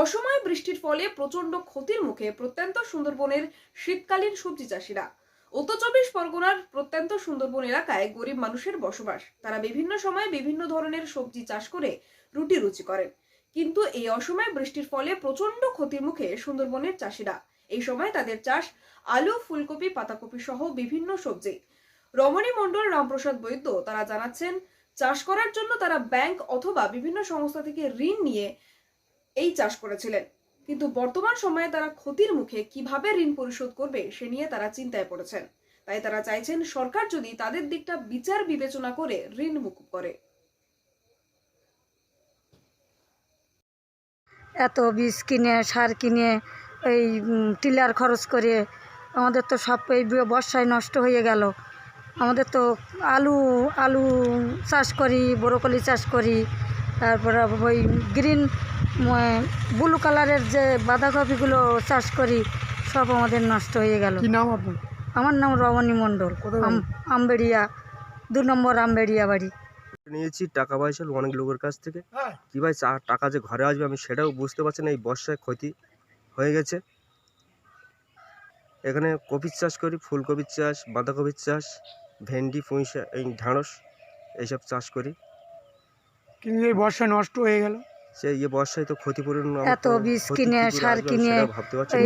অসময়ে বৃষ্টির ফলে প্রচণ্ড ক্ষতির মুখে প্রত্যন্ত সুন্দরবনের শীতকালীন সবজি চাষিরা। উত্তর চব্বিশ পরগনার প্রত্যন্ত সুন্দরবন এলাকায় গরিব মানুষের বসবাস। তারা বিভিন্ন সময়ে বিভিন্ন ধরনের সবজি চাষ করে রুটি রুচি করেন। কিন্তু এই অসময়ে বৃষ্টির ফলে প্রচণ্ড ক্ষতির মুখে সুন্দরবনের চাষিরা। এই সময় তাদের চাষ আলু, ফুলকপি, পাতাকপি সহ বিভিন্ন সবজি। রমণী মণ্ডল রামপ্রসাদ বৈদ্য তারা জানাচ্ছেন, চাষ করার জন্য তারা ব্যাংক অথবা বিভিন্ন সংস্থা থেকে ঋণ নিয়ে এই চাষ করেছিলেন। কিন্তু বর্তমান সময়ে তারা ক্ষতির মুখে কীভাবে ঋণ পরিশোধ করবে সে নিয়ে তারা চিন্তায় পড়েছেন। তাই তারা চাইছেন সরকার যদি তাদের দিকটা বিচার বিবেচনা করে ঋণ মুকুব করে। এত বীজ কিনে, সার কিনে, এই টিলার খরচ করে আমাদের তো সব এই বর্ষায় নষ্ট হয়ে গেল। আমাদের তো আলু আলু চাষ করি, ব্রোকলি চাষ করি, তারপর ওই গ্রিন ব্লু কালারের যে বাঁধাকপিগুলো চাষ করি সব আমাদের নষ্ট হয়ে গেল। কি নাম আপনার? আমার নাম রমণী মণ্ডল। আমবেড়িয়া দু নম্বর আমবেড়িয়া বাড়ি। নিয়েছি টাকা পয়সা অনেক লোকের কাছ থেকে। হ্যাঁ কী ভাই চা- টাকা যে ঘরে আসবে আমি সেটাও বুঝতে পারছি না এই বর্ষায় ক্ষতি হয়ে গেছে। এখানে কপির চাষ করি ফুলকপির চাষ বাঁধাকপির চাষ ভেন্ডি পুঁইশা এই ঢ্যাঁড়স এইসব চাষ করি। কিন্তু এই বর্ষায় নষ্ট হয়ে গেল। সে ইয়ে বর্ষায় তো ক্ষতিপূরণ এত বীজ কিনে সার কিনে ভাবতে পারছি